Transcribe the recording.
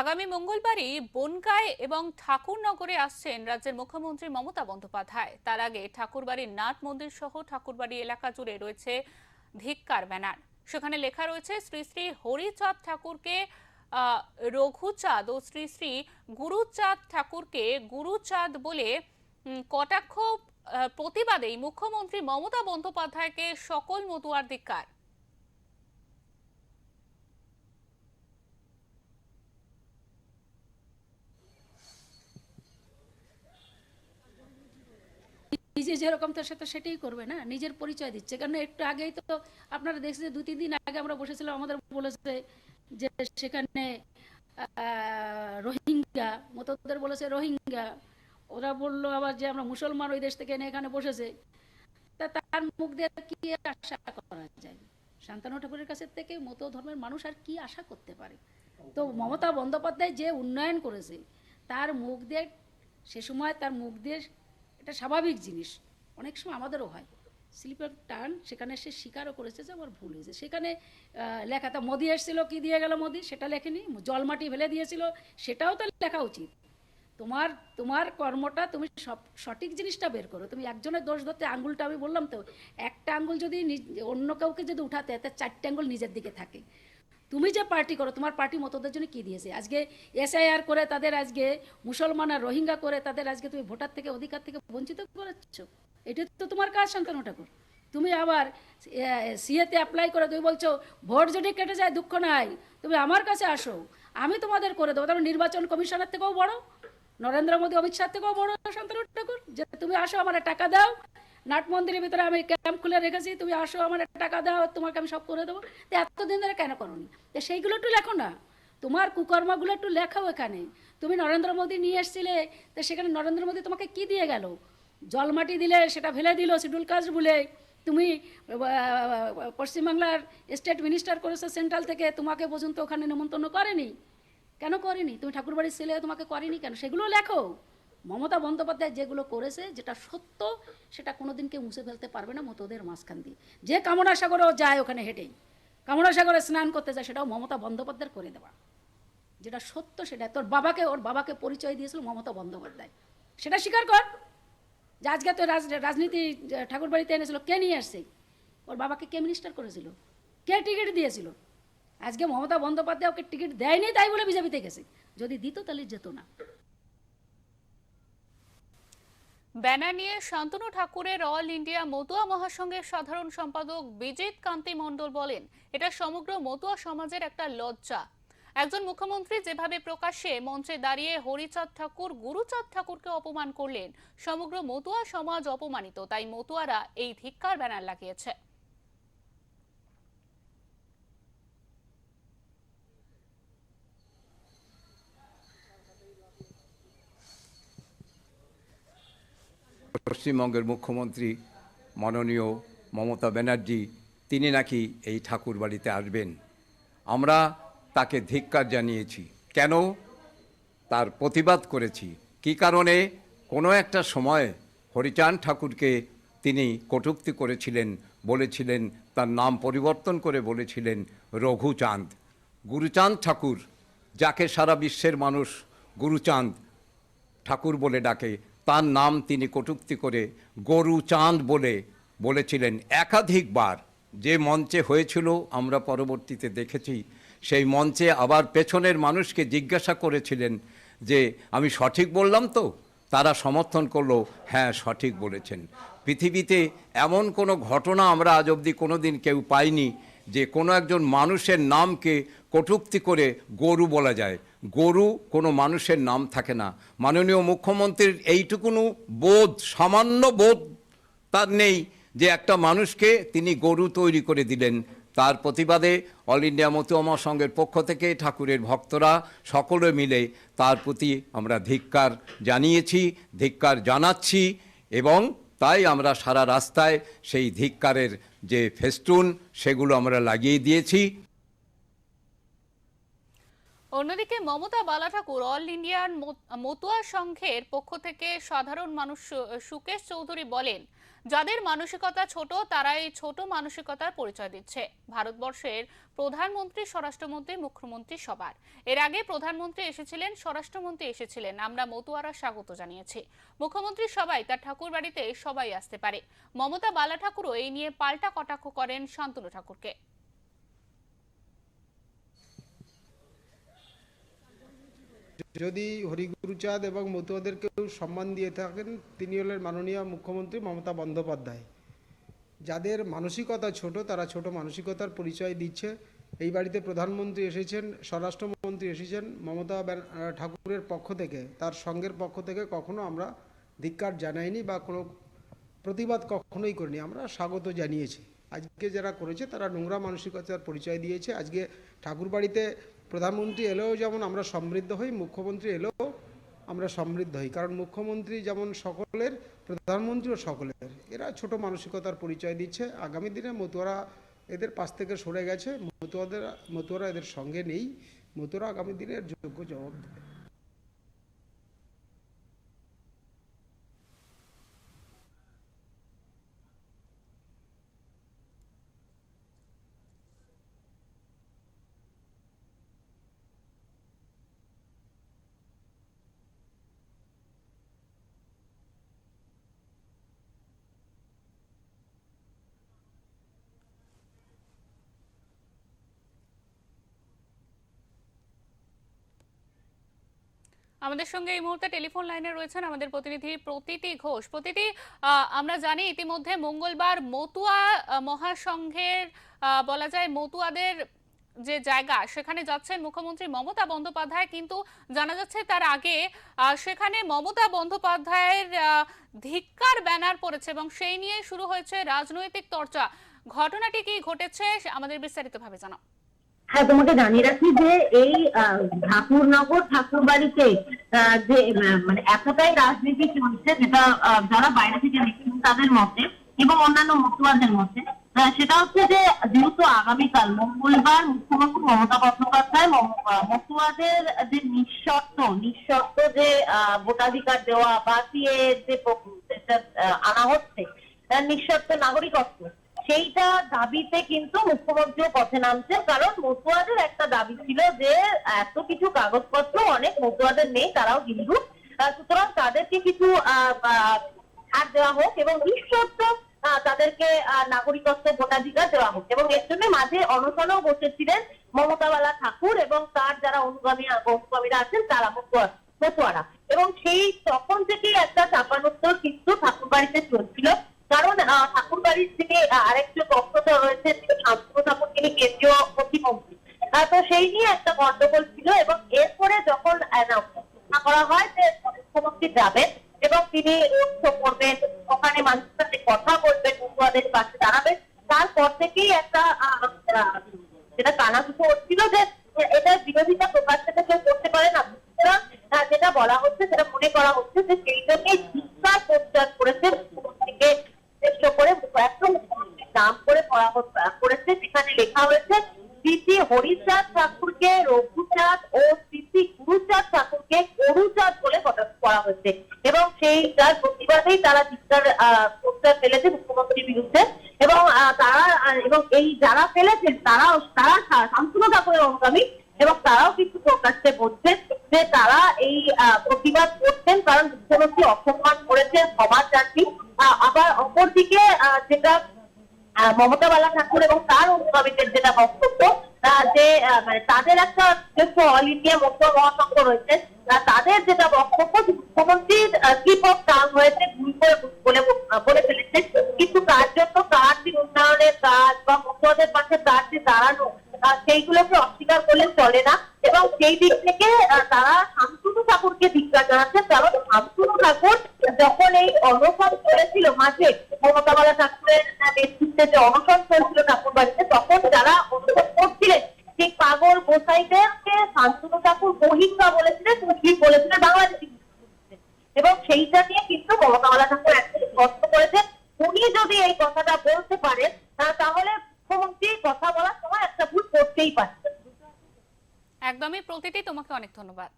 আগামী মঙ্গলবারই বনগায় এবং ঠাকুরনগরে আসছেন রাজ্যের মুখ্যমন্ত্রী মমতা বন্দ্যোপাধ্যায়। তার আগে ঠাকুরবাড়ির নাট মন্দির সহ ঠাকুরবাড়ি এলাকা জুড়ে রয়েছে ধিক্কার ব্যানার। সেখানে লেখা রয়েছে, শ্রী শ্রী হরিচাঁদ ঠাকুরকে রঘুচাঁদ ও শ্রী শ্রী গুরুচাঁদ ঠাকুরকে গুরুচাঁদ বলে কটাক্ষ প্রতিবাদেই মুখ্যমন্ত্রী মমতা বন্দ্যোপাধ্যায়কে সকল মতুয়ার ধিক্কার। নিজে যেরকম তার সাথে সেটাই করবে না, নিজের পরিচয় দিচ্ছে। কারণ একটু আগেই তো আপনারা দেখছেন যে দু তিন দিন আগে আমরা বসেছিলাম, আমাদের বলেছে যে সেখানে রোহিঙ্গা মতদের বলেছে রোহিঙ্গা। ওরা বলল আবার যে আমরা মুসলমান ওই দেশ থেকে এনে এখানে বসেছে। তা তার মুখ দিয়ে কি আশা করা যায়? শান্তানু ঠাকুরের কাছে থেকে মতো ধর্মের মানুষ আর কি আশা করতে পারে? তো মমতা বন্দ্যোপাধ্যায় যে উন্নয়ন করেছে, তার মুখ দিয়ে সে সময় তার মুখ দিয়ে এটা স্বাভাবিক জিনিস। অনেক সময় আমাদেরও হয়। স্লিপার টার্ন, সেখানে সে স্বীকারও করেছে যে আমার ভুল হয়েছে। সেখানে লেখা তা মোদি এসেছিল, কি দিয়ে গেল মোদি? সেটা লেখেনি, জল মাটি ফেলে দিয়েছিল, সেটাও তো লেখা উচিত। তোমার তোমার কর্মটা তুমি সব, সঠিক জিনিসটা বের করো। তুমি একজনের দোষ ধরতে আঙ্গুলটা, আমি বললাম তো, একটা আঙ্গুল যদি অন্য কাউকে যদি উঠাতে তার চারটে আঙ্গুল নিজের দিকে থাকে। তুমি যে পার্টি করো, তোমার পার্টি মতদের জন্য কী দিয়েছে? আজকে এসআইআর করে তাদের আজকে মুসলমান আর রোহিঙ্গা করে তাদের আজকে তুমি ভোটার থেকে, অধিকার থেকে বঞ্চিত করাচ্ছ এটা তো তোমার কাজ, শান্তনু ঠাকুর। তুমি আবার সিএতে অ্যাপ্লাই করে তুমি বলছো, ভোট যদি কেটে যায়, দুঃখ নাই। তুমি আমার কাছে আসো, আমি তোমাদের করে দেবো। তারপর নির্বাচন কমিশনের থেকেও বড়, নরেন্দ্র মোদী, অমিত শাহ থেকেও বড়, শান্তনু ঠাকুর। যে তুমি আসো, আমার টাকা দাও। নাট মন্দিরের ভিতরে আমি ক্যাম্প খুলে রেখেছি, তুমি আসো, আমার টাকা দাও, তোমাকে আমি সব করে দেবো। তো এতদিন ধরে কেন করনি? তো সেইগুলো একটু লেখো না। তোমার কুকর্মগুলো একটু লেখাও এখানে। তুমি নরেন্দ্র মোদী নিয়ে এসেছিলে, তো সেখানে নরেন্দ্র মোদী তোমাকে কি দিয়ে গেল? জল মাটি দিলে সেটা ফেলে দিল, শিডিউল কাস্ট বলে। তুমি পশ্চিমবাংলার স্টেট মিনিস্টার করেছে সেন্ট্রাল থেকে, তোমাকে পর্যন্ত ওখানে নিমন্ত্রণ করেনি। কেন করেনি? তুমি ঠাকুরবাড়ির ছেলে, তোমাকে করেনি কেন? সেগুলো লেখো। মমতা বন্দ্যোপাধ্যায় যেগুলো করেছে, যেটা সত্য, সেটা কোনোদিন কেউ মুছে ফেলতে পারবে না মতোদের মাঝখান দিয়ে। যে কামনা সাগরেও যায় ওখানে হেঁটেই। কামনা সাগরে স্নান করতে যায়, সেটাও মমতা বন্দ্যোপাধ্যায় করে দেওয়া। যেটা সত্য, সেটা তোর বাবাকে, ওর বাবাকে পরিচয় দিয়েছিল মমতা বন্দ্যোপাধ্যায়। সেটা স্বীকার কর। যে আজকে তো রাজ রাজনীতি ঠাকুর বাড়িতে এনেছিল, কে নিয়ে আসছে? ওর বাবাকে কে মিনিস্টার করেছিল? কে টিকিট দিয়েছিল? আজকে মমতা বন্দ্যোপাধ্যায় ওকে টিকিট দেয়নি, তাই বলে বিজেপিতে গেছে। যদি দিত, তাহলে যেত না। ব্যানার নিয়ে শান্তনু ঠাকুরের অল ইন্ডিয়া মতুয়া মহাসংঘের সাধারণ সম্পাদক বিজিত কান্তি মণ্ডল বলেন, এটা সমগ্র মতুয়া সমাজের একটা লজ্জা। একজন মুখ্যমন্ত্রী যেভাবে প্রকাশ্যে মঞ্চে দাঁড়িয়ে হরিচাঁদ ঠাকুর, গুরুচাঁদ ঠাকুরকে অপমান করলেন, সমগ্র মতুয়া সমাজ অপমানিত, তাই মতুয়ারা এই ধিক্কার ব্যানার লাগিয়েছে। পশ্চিমবঙ্গের মুখ্যমন্ত্রী মাননীয় মমতা ব্যানার্জি, তিনি নাকি এই ঠাকুর বাড়িতে আসবেন। আমরা তাকে ধিক্কার জানিয়েছি। কেন? তার প্রতিবাদ করেছি। কি কারণে? কোনো একটা সময় হরিচাঁদ ঠাকুরকে তিনি কটূক্তি করেছিলেন, বলেছিলেন, তার নাম পরিবর্তন করে বলেছিলেন, রঘুচাঁদ। গুরুচাঁদ ঠাকুর, যাকে সারা বিশ্বের মানুষ গুরুচাঁদ ঠাকুর বলে ডাকে, তার নাম তিনি কটূক্তি করে গরু চাঁদ বলে বলেছিলেন। একাধিকবার যে মঞ্চে হয়েছিল, আমরা পরবর্তীতে দেখেছি সেই মঞ্চে আবার পেছনের মানুষকে জিজ্ঞাসা করেছিলেন যে, আমি সঠিক বললাম তো? তারা সমর্থন করল হ্যাঁ সঠিক বলেছেন। পৃথিবীতে এমন কোনো ঘটনা আমরা আজ অবধি কোনো দিন কেউ পাইনি যে, কোনো একজন মানুষের নামকে কটূক্তি করে গরু বলা যায়। গরু কোনো মানুষের নাম থাকে না। মাননীয় মুখ্যমন্ত্রীর এইটুকুনু বোধ, সামান্য বোধ তার নেই যে, একটা মানুষকে তিনি গরু তৈরি করে দিলেন। তার প্রতিবাদে অল ইন্ডিয়া মতুয়ামা সংঘের পক্ষ থেকে ঠাকুরের ভক্তরা সকলে মিলে তার প্রতি আমরা ধিক্কার জানিয়েছি, ধিক্কার জানাচ্ছি এবং তাই আমরা সারা রাস্তায় সেই ধিক্কারের যে ফেস্টুন সেগুলো আমরা লাগিয়ে দিয়েছি। অন্যদিকে মমতা বালা ঠাকুর অল ইন্ডিয়ান মত- মতুয়া সংঘের পক্ষ থেকে সাধারণ মানুষ সুকেশ চৌধুরী বলেন যাদের মানসিকতা ছোট তারা এই ছোট মানসিকতার পরিচয় দিচ্ছে। ভারতবর্ষের প্রধানমন্ত্রী, স্বরাষ্ট্রমন্ত্রী, মুখ্যমন্ত্রী সবার। এর আগে প্রধানমন্ত্রী এসেছিলেন, স্বরাষ্ট্রমন্ত্রী এসেছিলেন। আমরা মতুয়ারা স্বাগত জানিয়েছি। মুখ্যমন্ত্রী সবাই তার ঠাকুর বাড়িতে সবাই আসতে পারে। মমতা বালা ঠাকুরও এই নিয়ে পাল্টা কটাক্ষ করেন শান্তনু ঠাকুরকে। যদি হরিগুরুচাঁদ এবং মতুয়াদেরকেও সম্মান দিয়ে থাকেন, তিনি হলেন মাননীয় মুখ্যমন্ত্রী মমতা বন্দ্যোপাধ্যায়। যাদের মানসিকতা ছোট, তারা ছোট মানসিকতার পরিচয় দিচ্ছে। এই বাড়িতে প্রধানমন্ত্রী এসেছেন, স্বরাষ্ট্রমন্ত্রী এসেছেন, মমতা ঠাকুরের পক্ষ থেকে। তার সঙ্গের পক্ষ থেকে কখনো আমরা ধিক্কার জানাইনি বা কোনো প্রতিবাদ কখনোই করিনি। আমরা স্বাগত জানিয়েছি। আজকে যারা করেছে, তারা নোংরা মানসিকতার পরিচয় দিয়েছে। আজকে ঠাকুরবাড়িতে প্রধানমন্ত্রী এলেও যেমন আমরা সমৃদ্ধ হই, মুখ্যমন্ত্রী এলেও আমরা সমৃদ্ধ হই। কারণ মুখ্যমন্ত্রী যেমন সকলের, প্রধানমন্ত্রীও সকলের। এরা ছোট মানসিকতার পরিচয় দিচ্ছে। আগামী দিনে মতুয়ারা এদের পাশ থেকে সরে গেছে। মতুয়াদের, মতুয়ারা এদের সঙ্গে নেই। মতুয়ারা আগামী দিনের যোগ্য জবাব দেবে। আমাদের সঙ্গে এই মুহূর্তে টেলিফোন লাইনে রয়েছেন আমাদের প্রতিনিধি প্রতীতি ঘোষ। প্রতীতি আমরা জানি ইতিমধ্যে মঙ্গলবার মতুয়া মহাসংঘের বলা যায় মতুয়াদের যে জায়গা, সেখানে যাচ্ছেন মুখ্যমন্ত্রী মমতা বন্দ্যোপাধ্যায়। কিন্তু জানা যাচ্ছে তার আগে সেখানে মমতা বন্দ্যোপাধ্যায়ের ধিক্কার ব্যানার পড়েছে এবং সেই নিয়ে শুরু হয়েছে রাজনৈতিক চর্চা। ঘটনাটি কি ঘটেছে, আমাদের বিস্তারিতভাবে জানাও। হ্যাঁ তোমাকে জানিয়ে রাখি যে এই ঠাকুরনগর ঠাকুর বাড়িতে যে মানে এতটাই রাজনীতি চলছে যেটা যারা বাইরে থেকে দেখছেন তাদের মতে এবং অন্যান্য মতুয়াদের মতে আহ, সেটা হচ্ছে যে যেহেতু আগামীকাল মঙ্গলবার মুখ্যমন্ত্রী মমতা বন্দ্যোপাধ্যায় মতুয়াদের যে নিঃশর্ত নিঃশর্ত যে ভোটাধিকার দেওয়া বা সিএ যে আনা হচ্ছে তার নিঃশর্ত নাগরিকত্ব সেইটা দাবিতে কিন্তু মুখ্যমন্ত্রীও পথে নামছেন, কারণ মতুয়াদের একটা দাবি ছিল যে, এত কিছু কাগজপত্র অনেক মতুয়াদের নেই, তারাও হিন্দু। সুতরাং তাদেরকে কিছু ছাড় দেওয়া হোক এবং নিঃশর্ত তাদেরকে নাগরিকত্ব ভোটাধিকার দেওয়া হোক। এবং এর জন্য মাঝে অনশনও বসেছিলেন মমতাবালা ঠাকুর এবং তার যারা অনুগামী, অনুগামীরা আছেন, তারা মতুয়া, মতুয়ারা। এবং সেই তখন থেকেই একটা চাপানোত্তর কিন্তু ঠাকুর বাড়িতে চলছিল। যিনি আহ, আরেকজন বক্তব্য রয়েছে তিনি তিনি কেন্দ্রীয় প্রতিমন্ত্রী তো সেই নিয়ে একটা গন্ডগোল ছিল এবং এরপরে যখন ঘোষণা করা হয় যে মুখ্যমন্ত্রী যাবেন এবং তিনি করবেন ওখানে মানুষের সাথে কথা বলবেন মতুয়াদের পাশে দাঁড়াবেন তারপর থেকেই একটা যেটা কানাঘুষো হচ্ছিল যে এটা বিরোধিতা প্রকাশ থেকে কেউ করতে পারে না। যেটা বলা হচ্ছে সেটা মনে করা হচ্ছে যে সেই জন্যই ধিক্কার প্রচার করেছে মুখ্যমন্ত্রীকে উদ্দেশ্য করে একদম মুখ্যমন্ত্রীর নাম করে করেছে সেখানে লেখা হয়েছে শ্রীতি হরিচাঁদ ঠাকুরকে রঘুচাঁদ ও শ্রীতি গুরুচাঁদ ঠাকুরকে গরুচাঁদ বলে কটাক্ষ করা হয়েছে। এবং সেই তার প্রতিবাদেই তারা ধিক্কার প্রচার ফেলেছে মুখ্যমন্ত্রীর বিরুদ্ধে। এবং তারা এবং এই যারা ফেলেছেন, তারাও, তারা শান্তনু ঠাকুরের অনুগামী এবং তারাও কিন্তু প্রকাশ্যে বলছেন যে তারা এই প্রতিবাদ করছেন কারণ মুখ্যমন্ত্রী অসম্মান করেছেন সমাজ জাতি আবার অপরদিকে যেটা মমতা বালা ঠাকুর এবং তার অনুগামীদের যেটা বক্তব্য যে মানে তাদের একটা যেহেতু অল ইন্ডিয়া মুক্ত মহাসংঘ রয়েছে তাদের যেটা বক্তব্য মুখ্যমন্ত্রীর স্লিপ অফ টাং হয়েছে, ভুল করে বলে বলে ফেলেছে। কিন্তু তার জন্য তার যে উন্নয়নের কাজ বা মুখ্যদের পাশে তার যে দাঁড়ানো সেইগুলোকে অস্বীকার করলে চলে না। এবং সেই দিক থেকে তারা শান্তনু ঠাকুরকে ধিক্কার জানাচ্ছেন কারণ শান্তনু ঠাকুর যখন এই অনশন করেছিল মাঝে মমতা বালা ঠাকুরের নেতৃত্বে যে অনশন চলছিল ঠাকুর বাড়িতে, তখন যারা অনশন করছিলেন সেই পাগল গোসাইদেরকে শান্তনু ঠাকুর বহিঙ্গা বলেছিলেন মুসলিম বলেছিলেন বাংলাদেশি এবং সেইটা নিয়ে কিন্তু মমতা বালা ঠাকুর একদম স্পষ্ট করেছেন। উনি যদি এই কথাটা বলতে পারেন তাহলে মুখ্যমন্ত্রী কথা বলার সময় একটা ভুল করতেই পারছেন একদমই, প্রতিটি তোমাকে অনেক ধন্যবাদ।